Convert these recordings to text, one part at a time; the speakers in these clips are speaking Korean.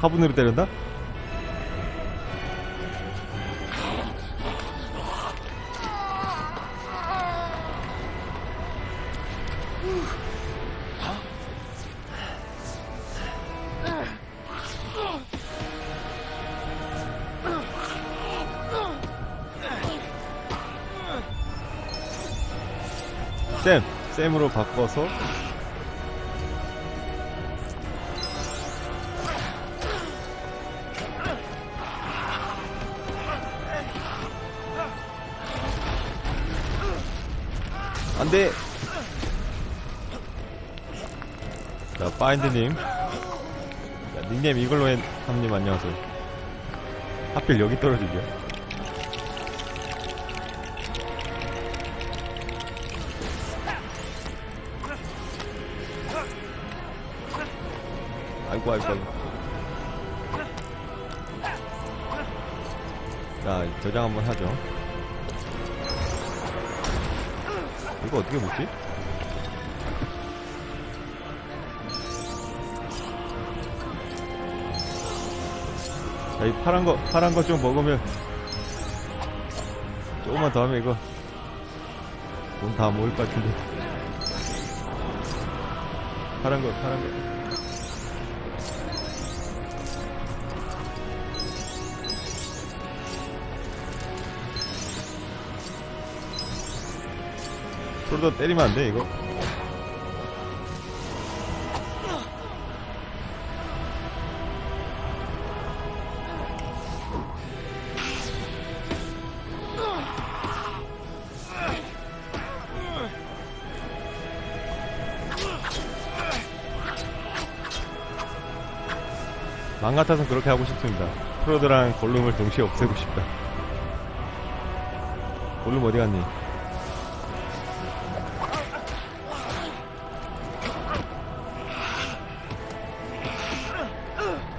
화분으로 때린다? 쌤! 쌤으로 바꿔서 안돼 자 파인드님. 자, 닉네임 이걸로 해 함님 안녕하세요. 하필 여기 떨어지죠? 아이고 아이고 아이고. 자 저장 한번 하죠 이거 어떻게 먹지? 자, 이 파란 거, 파란 거 좀 먹으면 조금만 더 하면 이거 돈 다 모일 것 같은데 파란 거, 파란 거 프로도 때리면 안 돼, 이거. 맘 같아서 그렇게 하고 싶습니다. 프로드랑 골룸을 동시에 없애고 싶다. 골룸 어디 갔니?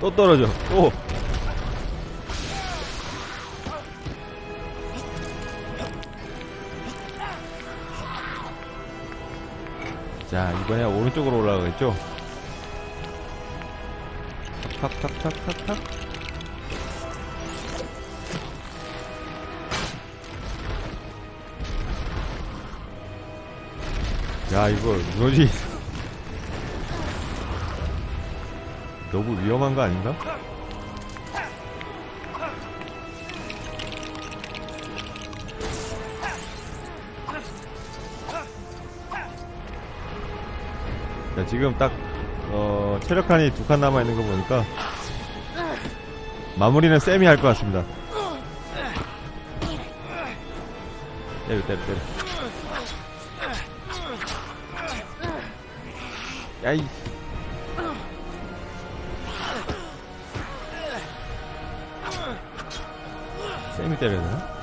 또 떨어져. 또. 자, 이번에 오른쪽으로 올라가겠죠? 탁 탁 탁 탁탁탁. 야, 이거 무너지. 너무 위험한 거 아닌가? 자, 지금 딱, 어, 체력칸이 두 칸 남아있는 거 보니까, 마무리는 쌤이 할 것 같습니다. 때려, 때려, 때려. 야이. 쌤이 때려야 되나?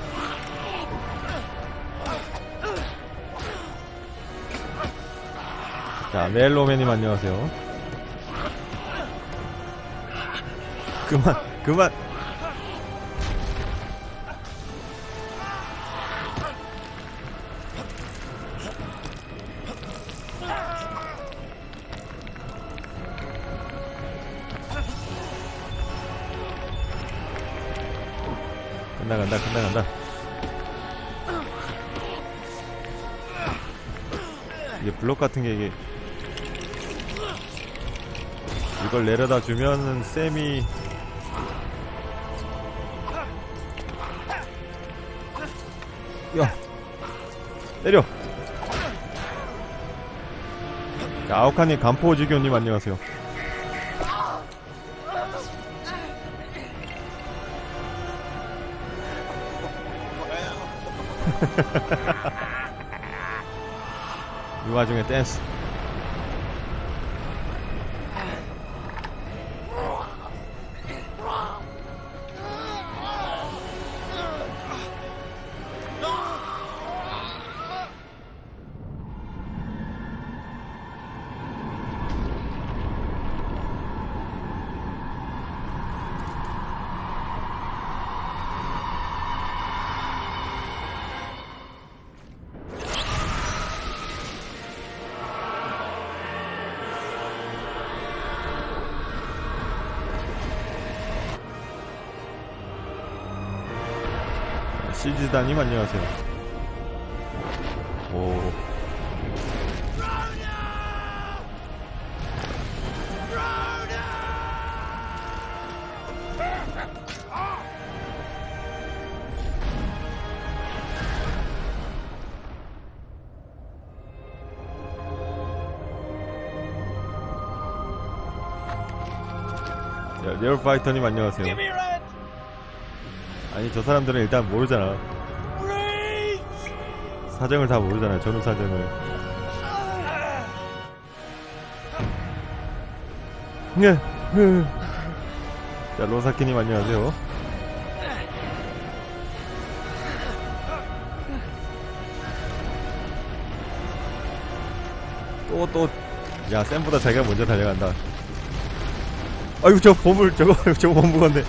자, 멜로맨님 안녕하세요. 그만, 그만. 이게 블록 같은 게 이게 이걸 내려다 주면은 쌤이 야 때려. 자, 아오카님 간포지교님 안녕하세요 이 와중에 댄스 시즈다님 안녕하세요. 오. 자, 리얼파이터님 안녕하세요. 아니 저 사람들은 일단 모르잖아. 사정을 다 모르잖아요. 전후 사정을. 네. 네. 자 로사키님 안녕하세요. 또 또. 야 쌤보다 자기가 먼저 달려간다. 아이고 저 보물 저거 저거 못 무건데.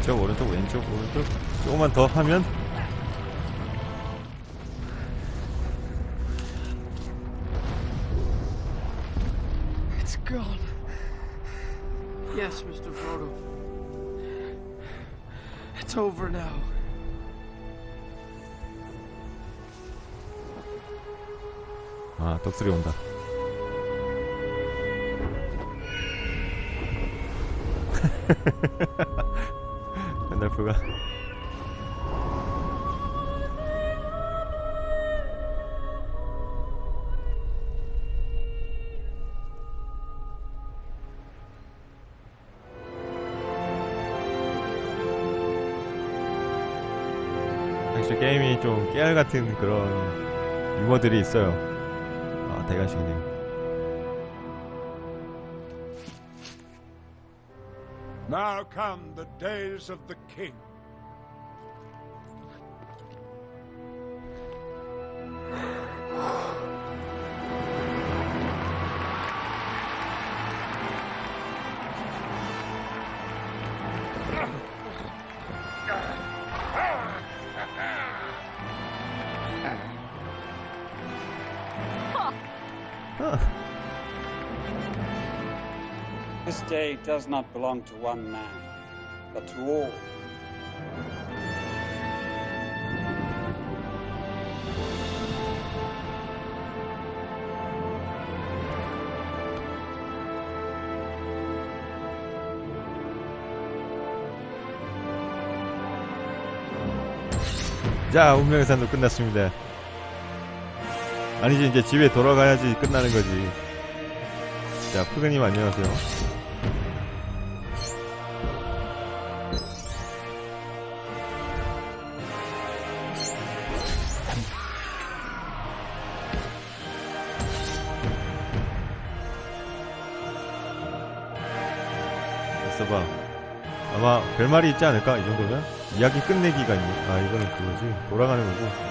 왼쪽 오른쪽 왼쪽 오른쪽 조금만 더 하면 It's gone. Yes, Mr. Frodo. It's over now. 아 독수리 온다 게임이 좀 깨알 같은 그런 유머들이 있어요. 아 대관식이네요. Now come the days of the king. This day does not belong to one man, but to all. 자, 운명의 산도 끝났습니다. 아니지, 이제 집에 돌아가야지 끝나는 거지. 자, 푸그님 안녕하세요. 있어봐. 아마 별말이 있지 않을까? 이 정도면? 이야기 끝내기가 있네. 아, 이거는 그거지. 돌아가는 거고.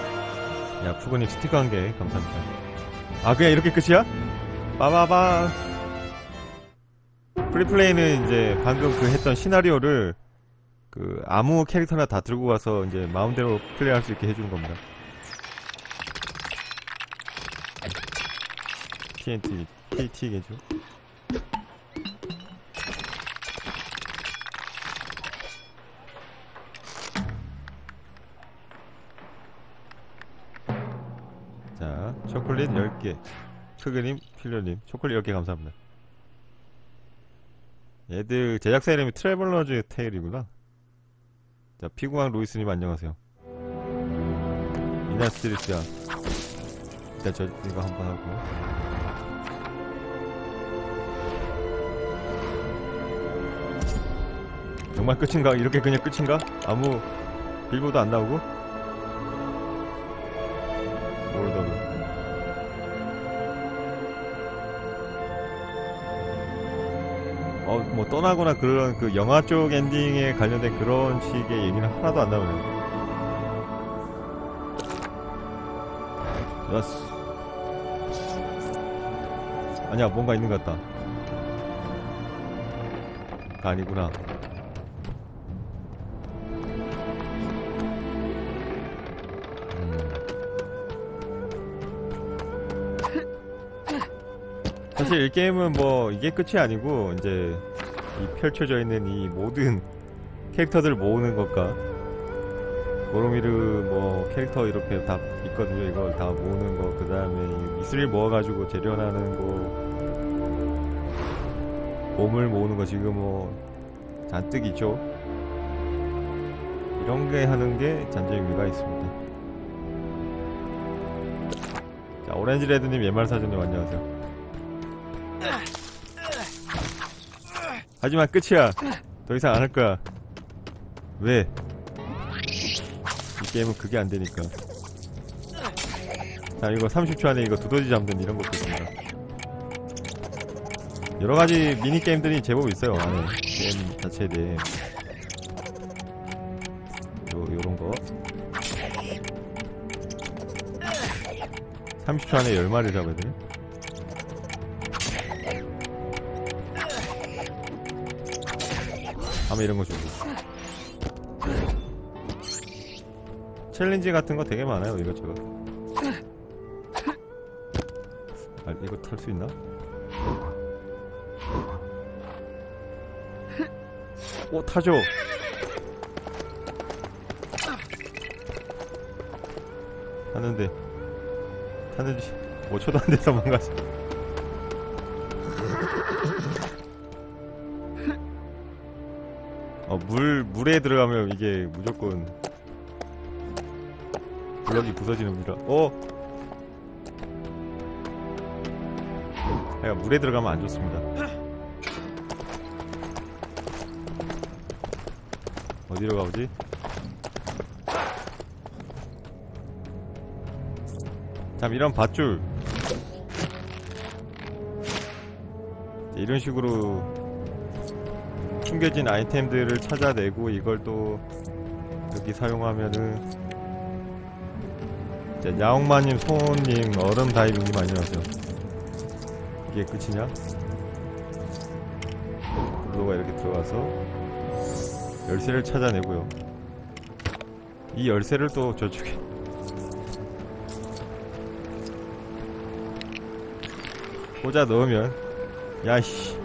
야, 푸그님 스티커 한 개, 감사합니다. 아, 그냥 이렇게 끝이야? 빠바바. 프리플레이는 이제 방금 그 했던 시나리오를 그 아무 캐릭터나 다 들고 가서 이제 마음대로 플레이할 수 있게 해주는 겁니다. TNT, KT겠죠? 10개. 크그님, 필요님, 초콜릿 10개 감사합니다. 얘들 제작사 이름이 트래블러즈 테일이구나. 자, 피구왕 로이스님 안녕하세요. 이나스트리스야. 일단 저 이거 한번 하고. 정말 끝인가? 이렇게 그냥 끝인가? 아무 빌보도 안 나오고? 떠나거나 그런 그 영화 쪽 엔딩에 관련된 그런 식의 얘기는 하나도 안 나오네요. 좋았어. 아니야, 뭔가 있는 것 같다. 아니구나. 음. 사실 이 게임은 뭐 이게 끝이 아니고 이제 이 펼쳐져 있는 이 모든 캐릭터들 모으는 것과 보로미르 뭐 캐릭터 이렇게 다 있거든요. 이걸 다 모으는 거, 그 다음에 미스릴 모아가지고 재련하는 거, 보물 모으는 거 지금 뭐 잔뜩 있죠. 이런 게 하는 게 잔재 의미가 있습니다. 자, 오렌지 레드님 옛말 사전님 안녕하세요. 하지만 끝이야. 더 이상 안 할 거야. 왜? 이 게임은 그게 안 되니까. 자, 이거 30초 안에 이거 두더지 잡는 이런 것도 있습니다. 여러 가지 미니 게임들이 제법 있어요 안에 게임 자체에 대해. 요 요런 거. 30초 안에 10마리 잡아야 돼. 아마 이런 거 주고. 챌린지 같은 거 되게 많아요 이것저것. 아 이거 탈 수 있나? 오 타죠. 하는데 타는지 5초도 안 돼서 망가져. 물, 물에 들어가면 이게 무조건 블럭이 부서지는구나. 어? 야, 물에 들어가면 안 좋습니다. 어디로 가보지? 참, 이런 밧줄. 이런 식으로 숨겨진 아이템들을 찾아내고 이걸 또 여기 사용하면은 자, 야옹마님, 소님, 얼음 다이빙님 안녕하세요. 이게 끝이냐? 블로가 이렇게 들어가서 열쇠를 찾아내고요. 이 열쇠를 또 저쪽에 꽂아 넣으면 야씨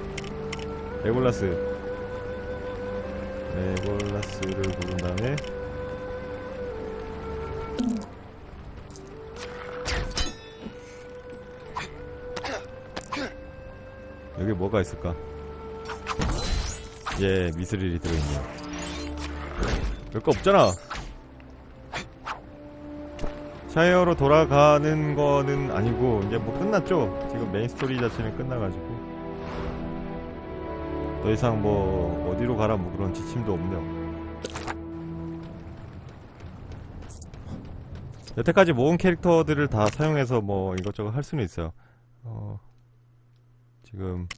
레골라스 레골라스를 부른 다음에 여기 뭐가 있을까? 예, 미스릴이 들어있네요. 별거 없잖아. 샤이어로 돌아가는 거는 아니고 이제 뭐 끝났죠. 지금 메인 스토리 자체는 끝나가지고 더 이상 뭐 어디로 가라 뭐 그런 지침도 없네요. 여태까지 모은 캐릭터들을 다 사용해서 뭐 이것저것 할 수는 있어요. 어, 지금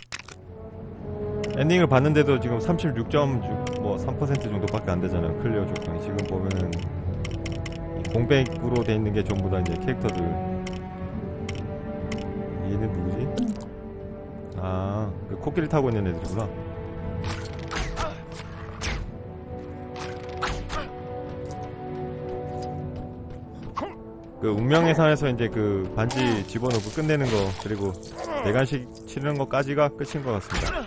엔딩을 봤는데도 지금 36.6뭐3% 정도밖에 안 되잖아요. 클리어 조건이 지금 보면은 이 공백으로 돼 있는 게 전부 다 이제 캐릭터들. 얘는 누구지? 아, 그 코끼리 타고 있는 애들이구나. 그 운명의 산에서 이제 그 반지 집어넣고 끝내는 거 그리고 내간식 치르는 거까지가 끝인 것 같습니다.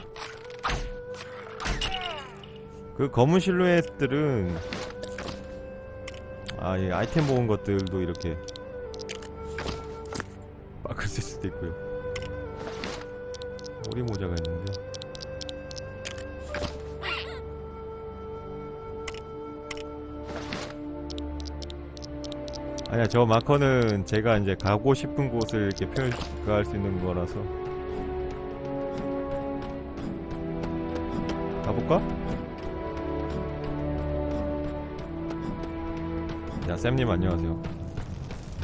그 검은 실루엣들은 아, 예, 아이템 모은 것들도 이렇게 바꿀 수도 있고요. 오리 모자가 있는데. 아니야, 저 마커는 제가 이제 가고 싶은 곳을 이렇게 표현할 수 있는 거라서. 가볼까? 자, 쌤님 안녕하세요.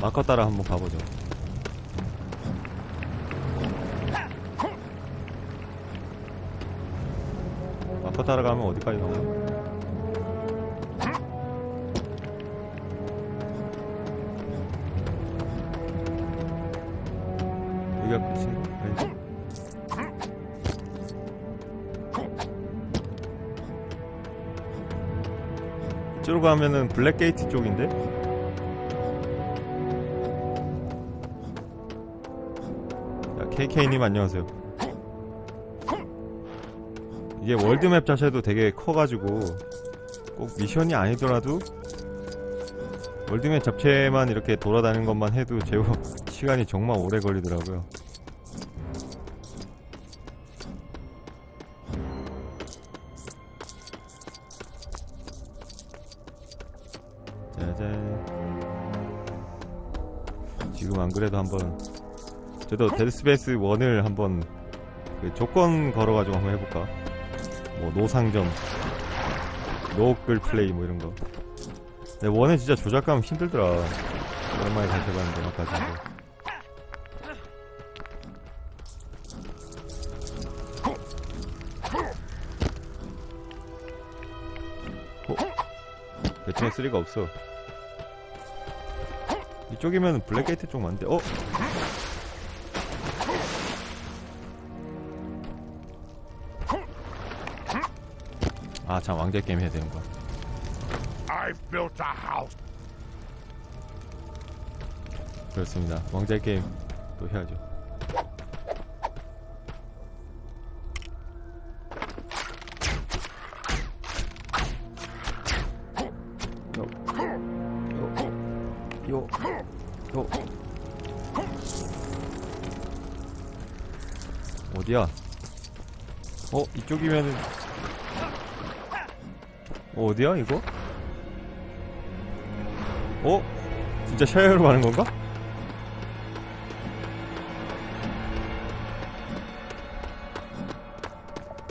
마커 따라 한번 가보죠. 마커 따라가면 어디까지 나오나? 뭐야 그치 이쪽으로 가면은 블랙게이트 쪽인데? 자, KK님 안녕하세요. 이게 월드맵 자체도 되게 커가지고 꼭 미션이 아니더라도 월드맵 잡채만 이렇게 돌아다니는 것만 해도 제법 시간이 정말 오래 걸리더라고요. 짜잔. 지금 안 그래도 한번 저도 데드스페이스 1을 한번 그 조건 걸어가지고 한번 해볼까? 뭐 노상점, 노글 플레이 뭐 이런 거. 근데 원은 진짜 조작감 힘들더라. 오랜만에 다시 해봤는데 아까 전에. 어? 대충 쓰리가 없어. 이쪽이면 블랙게이트 쪽 맞는데, 어? 아, 참, 왕자 게임 해야 되는 house. 그렇습니다. 왕자 게임 또 해야죠. 어디야? 어, 이쪽이면은 어, 어디야 이거? 어? 진짜 샤이어로 가는 건가?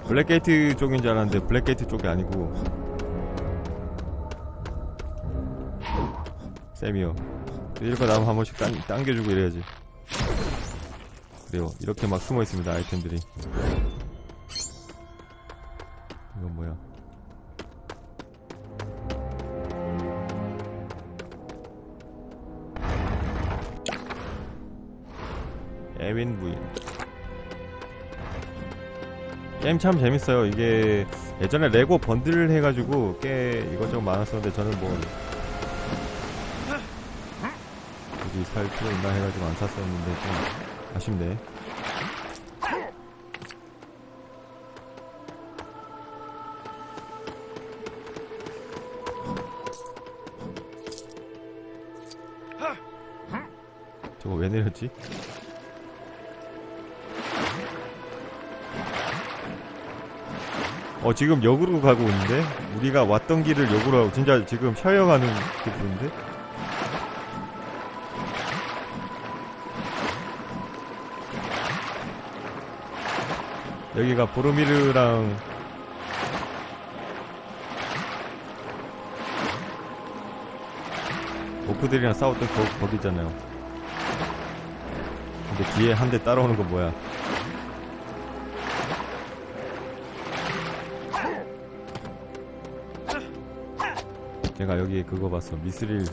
블랙게이트 쪽인 줄 알았는데 블랙게이트 쪽이 아니고 쌤이요 이렇게 나면 한 번씩 당, 당겨주고 이래야지 그래요. 이렇게 막 숨어 있습니다 아이템들이. 이건 뭐야? 에윈 부인. 게임 참 재밌어요. 이게 예전에 레고 번들 해가지고 꽤 이것저것 많았었는데 저는 뭐 굳이 살 필요 있나 해가지고 안 샀었는데 좀 아쉽네. 저거 왜 내렸지? 어 지금 역으로 가고 있는데 우리가 왔던 길을 역으로 하고 진짜 지금 셔여가는 기분인데 여기가 보르미르랑 오프들이랑 싸웠던 거, 거기잖아요. 근데 뒤에 한 대 따라오는 건 뭐야? 내가 여기 그거 봤어 미스릴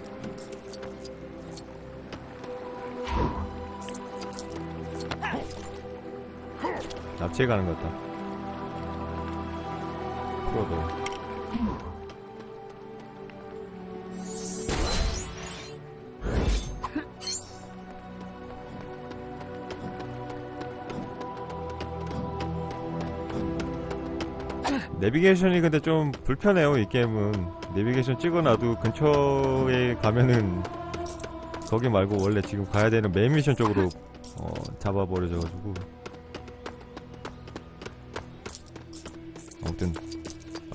납치해 가는 것 같다. 프로도. 내비게이션이 근데 좀 불편해요 이 게임은. 내비게이션 찍어놔도 근처에 가면은 거기 말고 원래 지금 가야 되는 메인 미션 쪽으로 어, 잡아버려져가지고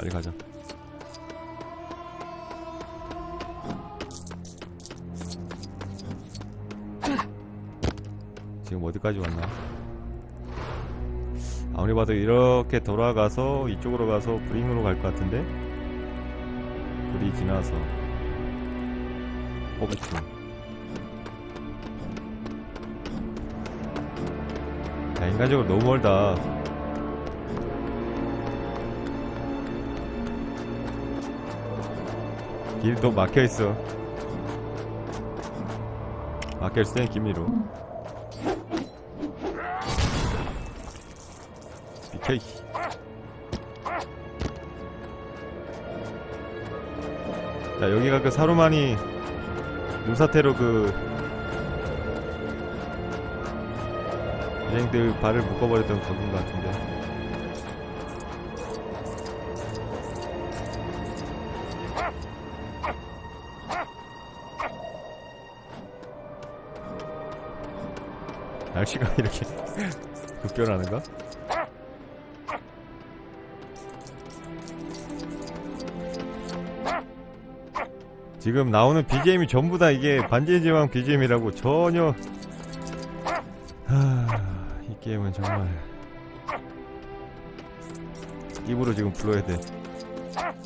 빨리 가자. 지금 어디까지 왔나? 아무리 봐도 이렇게 돌아가서 이쪽으로 가서 브링으로 갈 것 같은데? 불이 지나서. 호비층 야 인간적으로 너무 멀다 길도 막혀있어. 막혀있을 땐 김리로. 비켜 자 여기가 그 사루만이 눈사태로 그 유행들 발을 묶어버렸던 거긴 것 같은데 날씨가 이렇게 급변하는가? 지금 나오는 BGM이 전부 다 이게 반지의 제왕 BGM이라고 전혀 하... 이 게임은 정말 입으로 지금 불러야 돼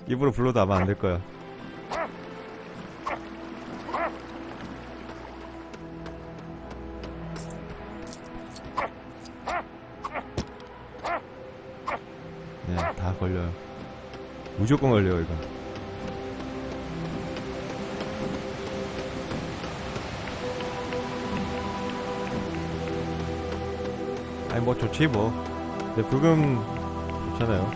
입으로 불러도 아마 안 될 거야 다 걸려요. 무조건 걸려요, 이거. 아니, 뭐, 좋지, 뭐. 근데 불금 좋잖아요.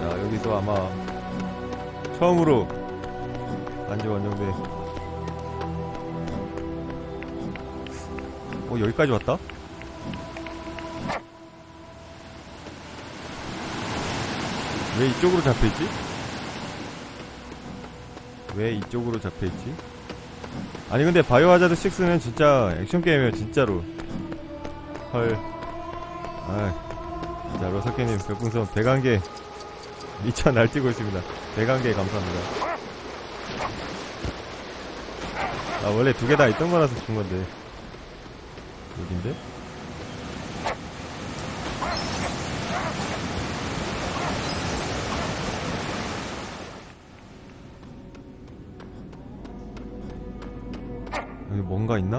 자, 여기서 아마 처음으로 반지 원정대 어 여기까지 왔다? 왜 이쪽으로 잡혀있지? 왜 이쪽으로 잡혀있지? 아니 근데 바이오 하자드 6는 진짜 액션 게임이에요 진짜로 헐 아이 자 로사케님 별풍선 100안개 미쳐 날뛰고 있습니다 100안개 감사합니다 아 원래 두 개 다 있던 거라서 준 건데 여긴데? 여기 뭔가 있나?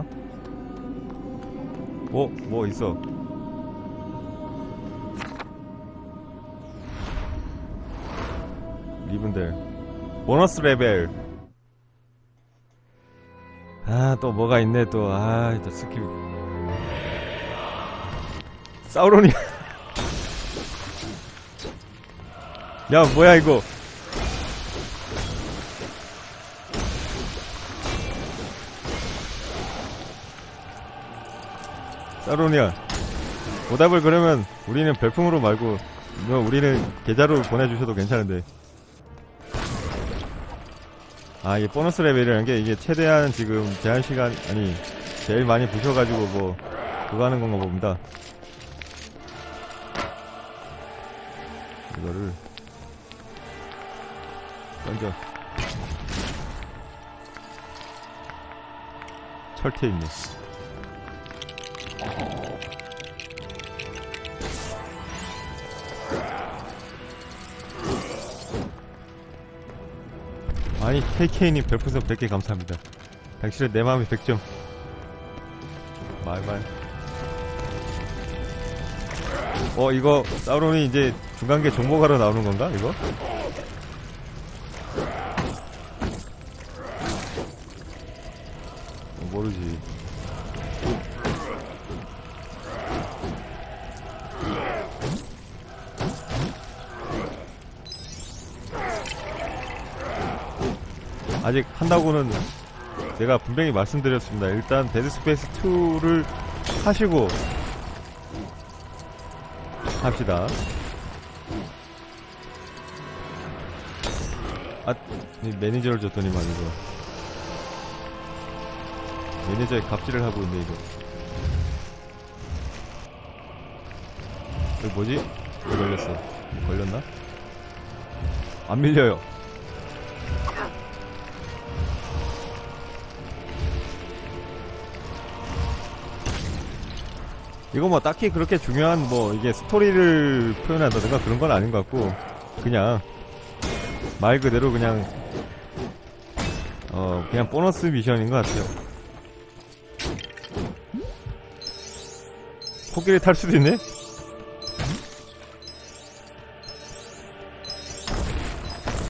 어? 뭐 있어 리븐들 보너스 레벨 아 또 뭐가 있네 또아저 스킵 사우론이. 야 뭐야 이거? 사우론이야. 오답을 그러면 우리는 별풍으로 말고 뭐 우리는 계좌로 보내주셔도 괜찮은데. 아 이게 보너스 레벨이라는 게 이게 최대한 지금 제한 시간 아니 제일 많이 부셔가지고 뭐 그거 하는 건가 봅니다 이거를 던져. 철퇴 있네. 아니 KK님 별풍선 100개 감사합니다. 당신은 내 마음의 100점. 말말 어 이거 사우론이 이제 중간계 정보가로 나오는 건가 이거? 어, 모르지 아직 한다고는 제가 분명히 말씀드렸습니다. 일단 데드스페이스 2를 하시고 합시다. 아, 이 매니저를 줬더니만 이거. 매니저의 갑질을 하고 있네 이거. 이거 뭐지? 왜 걸렸어? 걸렸나? 안 밀려요. 이거 뭐 딱히 그렇게 중요한 뭐 이게 스토리를 표현한다든가 그런 건 아닌 것 같고 그냥 말 그대로 그냥 어 그냥 보너스 미션인 것 같아요 코끼리 탈 수도 있네?